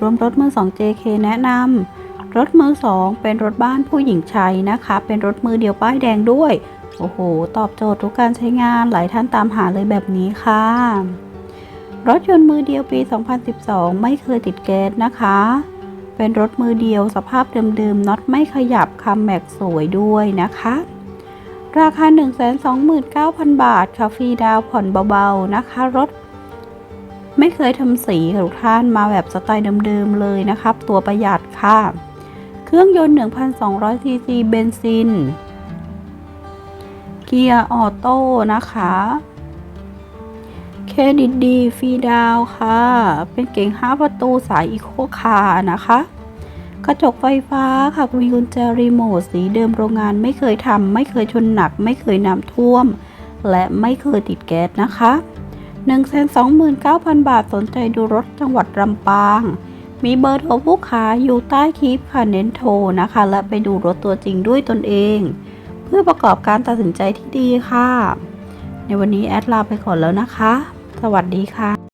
รวมรถมือ2 JK แนะนำรถมือ2เป็นรถบ้านผู้หญิงใช้นะคะ เป็นรถมือเดียวป้ายแดงด้วย โอ้โห ตอบโจทย์ทุกการใช้งานหลายท่านตามหาเลยแบบนี้ค่ะ รถยนต์มือเดียวปี 2012 ไม่เคยติดแก๊สนะคะ เป็นรถมือเดียวสภาพเดิมๆน็อตไม่ขยับคัมแม็กสวยด้วยนะคะราคา 129,000 บาทค่ะฟรีดาวผ่อนเบา ๆ นะคะ รถ ไม่เคยทำสีค่ะทุกท่านมาแบบสไตล์เดิมๆเลยนะครับ ตัวประหยัดค่ะ เครื่องยนต์ 1,200ซีซีเบนซิน เกียร์ออโต้นะคะ เครดิตดีฟรีดาวค่ะ เป็นเก๋ง5ประตูสายอีโคคาร์นะคะ กระจกไฟฟ้าค่ะมีกุญแจรีโมทสีเดิมโรงงานไม่เคยทำไม่เคยชนหนัก ไม่เคยน้ำท่วม และไม่เคยติดแก๊สนะคะ 129,000 บาทสนใจดูรถจังหวัดลำปาง มีเบอร์โทรผู้ขายอยู่ใต้คลิปค่ะเน้นโทรนะคะ และไปดูรถตัวจริงด้วยตนเอง เพื่อประกอบการตัดสินใจที่ดีค่ะ ในวันนี้แอดลาไปก่อนแล้วนะคะ สวัสดีค่ะ